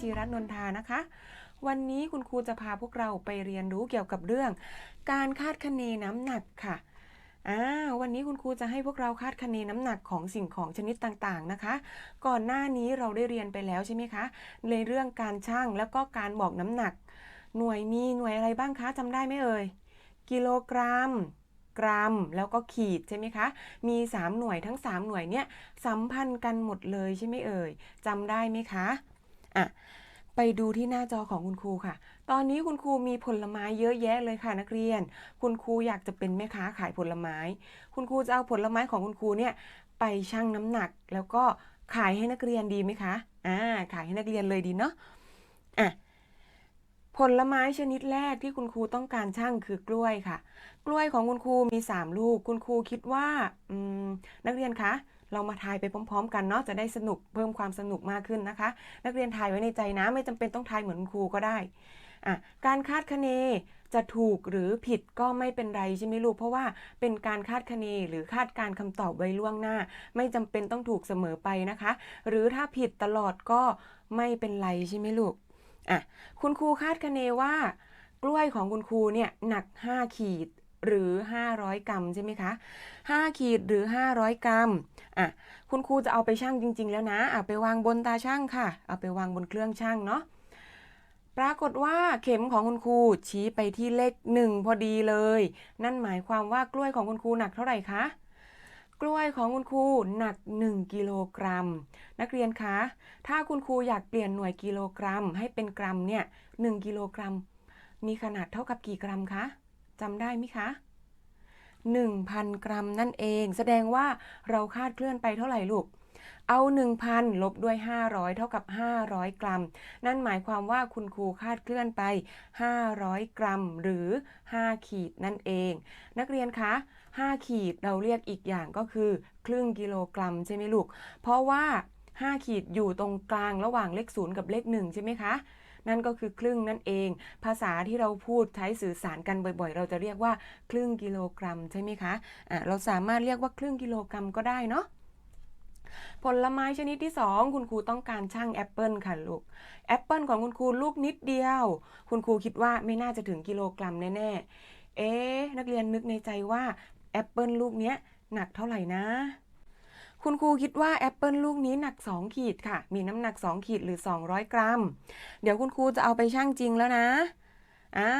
จิรัตน์นนทานะคะ วันนี้คุณครูจะพาพวกเราไปเรียนรู้เกี่ยวกับเรื่อง การคาดคะเนน้ำหนักค่ะอ่าวันนี้คุณครูจะให้พวกเราคาดคะเนน้ำหนักของสิ่งของชนิดต่างๆนะคะ ก่อนหน้านี้เราได้เรียนไปแล้วใช่ไหมคะในเรื่องการชั่งแล้วก็การบอกน้ำหนัก หน่วยมีหน่วยอะไรบ้างคะจำได้ไหมเอ่ยกิโลกรัม กรัม แล้วก็ขีดใช่ไหมคะ มี 3 หน่วยทั้ง 3 หน่วยเนี่ยสัมพันธ์กันหมดเลยใช่ไหมเอ่ยจำได้ไหมคะอะไปดูที่หน้าจอของคุณครูค่ะ ตอนนี้คุณครูมีผลไม้เยอะแยะเลยค่ะนักเรียน คุณครูอยากจะเป็นแม่ค้าขายผลไม้ คุณครูจะเอาผลไม้ของคุณครูเนี่ยไปชั่งน้ำหนัก แล้วก็ขายให้นักเรียนดีไหมคะ อ่า ขายให้นักเรียนเลยดีเนาะ อะ ผลไม้ชนิดแรกที่คุณครูต้องการชั่งคือกล้วยค่ะ กล้วยของคุณครูมี 3 ลูก คุณครูคิดว่าอืมนักเรียนคะ เรามาทายไปพร้อม ๆ กันเนาะจะได้สนุกเพิ่มความสนุกมากขึ้นนะคะ นักเรียนทายไว้ในใจนะ ไม่จำเป็นต้องทายเหมือนคุณครูก็ได้อะการคาดคะเนจะถูกหรือผิดก็ไม่เป็นไรใช่ไหมลูก เพราะว่าเป็นการคาดคะเนหรือคาดการคำตอบไว้ล่วงหน้า ไม่จำเป็นต้องถูกเสมอไปนะคะ หรือถ้าผิดตลอดก็ไม่เป็นไรใช่ไหมลูก อะคุณครูคาดคะเนว่ากล้วยของคุณครูเนี่ยหนัก 5 ขีดหรือ 500 กรัมใช่ไหมคะ 5 ขีดหรือ 500 กรัมอะคุณครูจะเอาไปชั่งจริง ๆ แล้วนะเอะไปวางบนตาช่างค่ะ เอาไปวางบนเครื่องชั่งเนาะปรากฏว่าเข็มของคุณครูชี้ไปที่เลขหนึ่งพอดีเลย นั่นหมายความว่ากล้วยของคุณครูหนักเท่าไหร่คะ กล้วยของคุณครูหนัก 1 กิโลกรัม นักเรียนคะ ถ้าคุณครูอยากเปลี่ยนหน่วยกิโลกรัม ให้เป็นกรัมเนี่ยหกิโลกรัม มีขนาดเท่ากับกี่กรัมคะจำได้ไหมคะ 1,000 กรัมนั่นเอง แสดงว่าเราคาดเคลื่อนไปเท่าไหร่ลูก เอา 1,000 ลบด้วย 500 เท่ากับ 500 กรัม นั่นหมายความว่าคุณครูคาดเคลื่อนไป 500 กรัม หรือ 5 ขีดนั่นเอง นักเรียนคะ 5 ขีดเราเรียกอีกอย่างก็คือ ครึ่งกิโลกรัมใช่ไหมลูก เพราะว่า 5 ขีดอยู่ตรงกลางระหว่างเลข 0 กับเลข 1 ใช่ไหมคะนั่นก็คือครึ่งนั่นเอง ภาษาที่เราพูดใช้สื่อสารกันบ่อยๆ เราจะเรียกว่า ครึ่งกิโลกรัมใช่ไหมคะะเราสามารถเรียกว่าครึ่งกิโลกรัมก็ได้เนาะ ผลไม้ชนิดที่ 2 คุณครูต้องการชั่งแอปเปิลค่ะลูกแอปเปิลของคุณครูลูกนิดเดียว คุณครูคิดว่าไม่น่าจะถึงกิโลกรัมแน่ๆ เอ๊ะนักเรียนนึกในใจว่าแอปเปิลลูกเนี้ยหนักเท่าไหร่นะคุณครูคิดว่าแอปเปิลลูกนี้หนัก 2 ขีดค่ะ มีน้ำหนัก 2 ขีดหรือ 200 กรัม เดี๋ยวคุณครูจะเอาไปชั่งจริงแล้วนะอ่า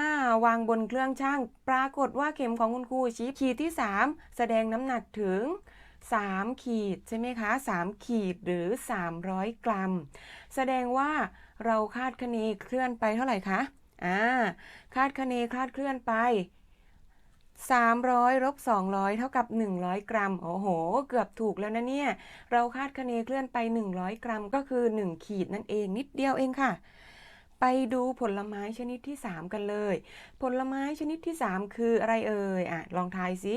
วางบนเครื่องชั่ง ปรากฏว่าเข็มของคุณครูชี้ขีดที่ 3 แสดงน้ำหนักถึง 3 ขีดใช่ไหมคะ 3 ขีดหรือ 300 กรัม แสดงว่าเราคาดคะเนเคลื่อนไปเท่าไหร่คะอ่าคาดคะเนคาดเคลื่อนไป 300ลบ200 เท่ากับ 100 กรัม โอ้โห เกือบถูกแล้วนะเนี่ย เราคาดคะเนเคลื่อนไป 100 กรัม ก็คือ 1 ขีดนั่นเองนิดเดียวเองค่ะ ไปดูผลไม้ชนิดที่ 3 กันเลย ผลไม้ชนิดที่ 3 คืออะไรเอ่ย อะ ลองทายสิ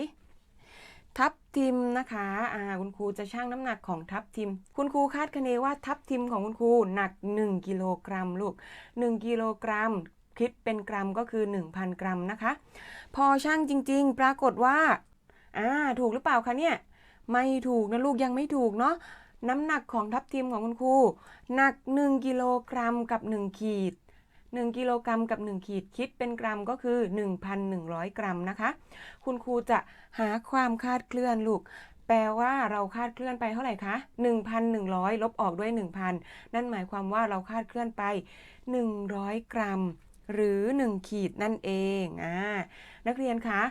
ทับทิมนะคะอ่าคุณครูจะชั่งน้ำหนักของทับทิม คุณครูคาดคะเนว่าทับทิมของคุณครูหนัก 1กิโลกรัมลูก 1กิโลกรัมคิดเป็นกรัมก็คือ 1,000 กรัมนะคะ พอช่างจริง ๆ ปรากฏว่าอ่าถูกหรือเปล่าคะเนี่ยไม่ถูกนะลูกยังไม่ถูกเนาะน้ำหนักของทับทิมของคุณครูหนัก 1 กิโลกรัมกับ 1 ขีด 1 กิโลกรัมกับ 1 ขีดคิดเป็นกรัมก็คือ 1,100 กรัมนะคะ คุณครูจะหาความคาดเคลื่อนลูก แปลว่าเราคาดเคลื่อนไปเท่าไหร่คะ1,100 ลบออกด้วย 1,000 นั่นหมายความว่าเราคาดเคลื่อนไป 100 กรัมหรือ 1 ขีดนั่นเองอ่านักเรียนคะ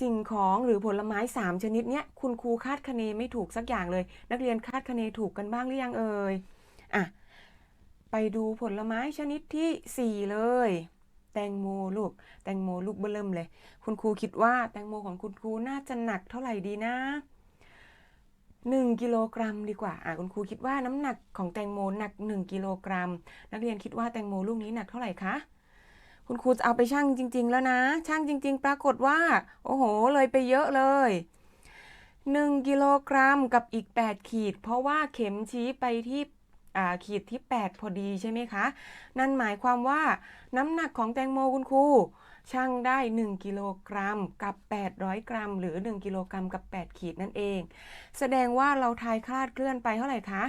สิ่งของหรือผลไม้ 3 ชนิดเนี้ยคุณครูคาดคะเนไม่ถูกสักอย่างเลย นักเรียนคาดคะเนถูกกันบ้างหรือยังเอ่ยอะ ไปดูผลไม้ชนิดที่ 4 เลย แตงโมลูก แตงโมลูกเบิ่มเลย คุณครูคิดว่าแตงโมของคุณครูน่าจะหนักเท่าไหร่ดีนะ 1 กิโลกรัมดีกว่า อะคุณครูคิดว่าน้ำหนักของแตงโมหนัก 1 กิโลกรัม นักเรียนคิดว่าแตงโมลูกนี้หนักเท่าไหร่คะ คุณครูจะเอาไปชั่งจริง ๆ แล้วนะ ชั่งจริง ๆ ปรากฏว่า โอ้โห เลยไปเยอะเลย1กิโลกรัมกับอีก 8 ขีด เพราะว่าเข็มชี้ไปที่ ขีดที่ 8 พอดีใช่ไหมคะ นั่นหมายความว่าน้ำหนักของแตงโมคุณครูชั่งได้ 1 กิโลกรัมกับ 800 กรัม หรือ 1 กิโลกรัมกับ 8 ขีดนั่นเอง แสดงว่าเราทายคลาดเคลื่อนไปเท่าไหร่คะ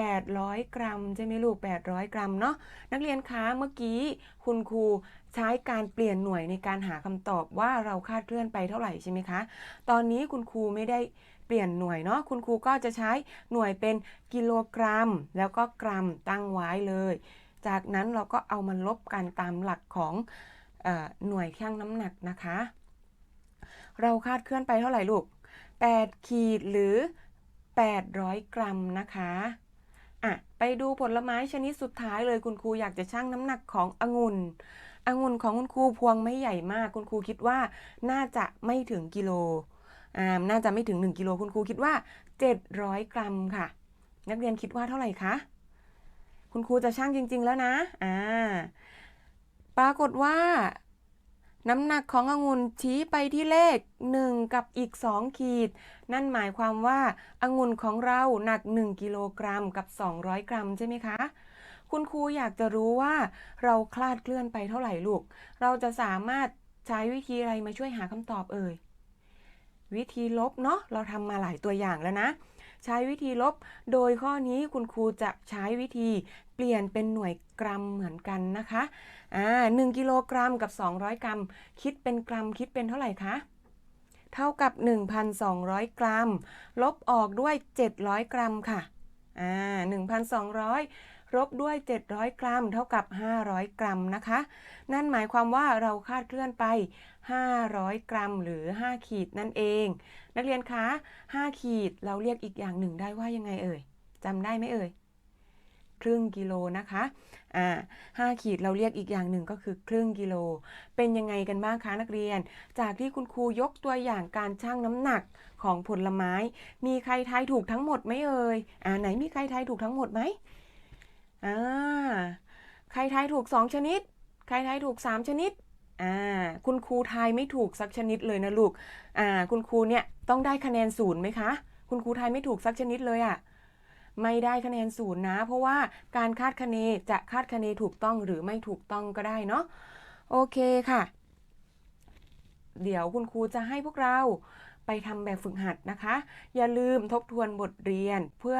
800 กรัมใช่ไหมลูก 800 กรัมเนาะนักเรียนคะเมื่อกี้คุณครูใช้การเปลี่ยนหน่วยในการหาคำตอบว่าเราคาดเคลื่อนไปเท่าไหร่ใช่ไหมคะ ตอนนี้คุณครูไม่ได้ ปลี่ยนหน่วยเนาะคุณครูก็จะใช้หน่วยเป็นกิโลกรัม แล้วก็กรัมตั้งไว้เลย จากนั้นเราก็เอามาลบกันตามหลักของออหน่วยชั่งน้ำหนักนะคะ เราคาดเคลื่อนไปเท่าไหร่ลูก 8 ขีดหรือ 800 กรัมนะคะอะไปดูผลไม้ชนิดสุดท้ายเลยคุณครูอยากจะชั่งน้ำหนักขององุ่นองุ่นของคุณครูพวงไม่ใหญ่มาก คุณครูคิดว่าน่าจะไม่ถึงกิโล น่าจะไม่ถึง 1กิโลคุณครูคิดว่า 700 กรัมค่ะ นักเรียนคิดว่าเท่าไหร่คะ คุณครูจะชั่งจริง ๆ แล้วนะอ่าปรากฏว่า น้ำหนักขององุ่นชี้ไปที่เลข 1 กับอีก 2 ขีด นั่นหมายความว่าองุ่นของเราหนัก 1 กิโลกรัมกับ 200 กรัมใช่ไหมคะคุณครูอยากจะรู้ว่าเราคลาดเคลื่อนไปเท่าไหร่ลูก เราจะสามารถใช้วิธีอะไรมาช่วยหาคำตอบเอ่ย วิธีลบเนาะเราทำมาหลายตัวอย่างแล้วนะ ใช้วิธีลบ โดยข้อนี้คุณครูจะใช้วิธีเปลี่ยนเป็นหน่วยกรัมเหมือนกันนะคะอ่าหนึ่งกิโลกรัมกับ 200 กรัม คิดเป็นกรัมคิดเป็นเท่าไหร่คะเท่ากับ 1,200 กรัม ลบออกด้วย 700 กรัมค่ะ อ่า1,200 ลบด้วย 700 กรัม เท่ากับ 500 กรัมนะคะ นั่นหมายความว่าเราคาดเคลื่อนไป 500 กรัมหรือ 5 ขีดนั่นเอง นักเรียนคะ 5 ขีดเราเรียกอีกอย่างหนึ่งได้ว่ายังไงเอ่ยจำได้ไหมเอ่ย ครึ่งกิโลนะคะอ่าห้าขีดเราเรียกอีกอย่างหนึ่งก็คือครึ่งกิโล เป็นยังไงกันบ้างคะนักเรียน จากที่คุณครูยกตัวอย่างการชั่งน้ำหนักของผลไม้ มีใครทายถูกทั้งหมดไหมเอ่ยอ่าไหนมีใครทายถูกทั้งหมดไหมอ่าใครทายถูกสองชนิด ใครทายถูกสามชนิดอ่าคุณครูทายไม่ถูกสักชนิดเลยนะลูกอ่าคุณครูเนี่ยต้องได้คะแนนศูนย์ไหมคะ คุณครูทายไม่ถูกสักชนิดเลยอะ ไม่ได้คะแนนศูนย์นะ เพราะว่าการคาดคะเนจะคาดคะเนถูกต้องหรือไม่ถูกต้องก็ได้เนาะโอเคค่ะ เดี๋ยวคุณครูจะให้พวกเราไปทำแบบฝึกหัดนะคะ อย่าลืมทบทวนบทเรียนเพื่อ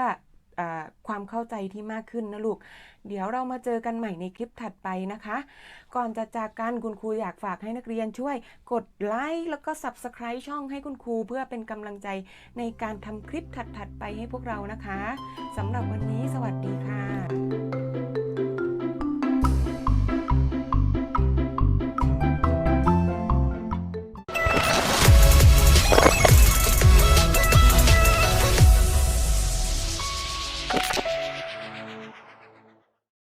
ความเข้าใจที่มากขึ้นนะลูก เดี๋ยวเรามาเจอกันใหม่ในคลิปถัดไปนะคะ ก่อนจะจากกันคุณครูอยากฝากให้นักเรียนช่วยกดไลค์แล้วก็ Subscribe ช่องให้คุณครูเพื่อเป็นกำลังใจในการทำคลิปถัดๆไปให้พวกเรานะคะสำหรับวันนี้สวัสดี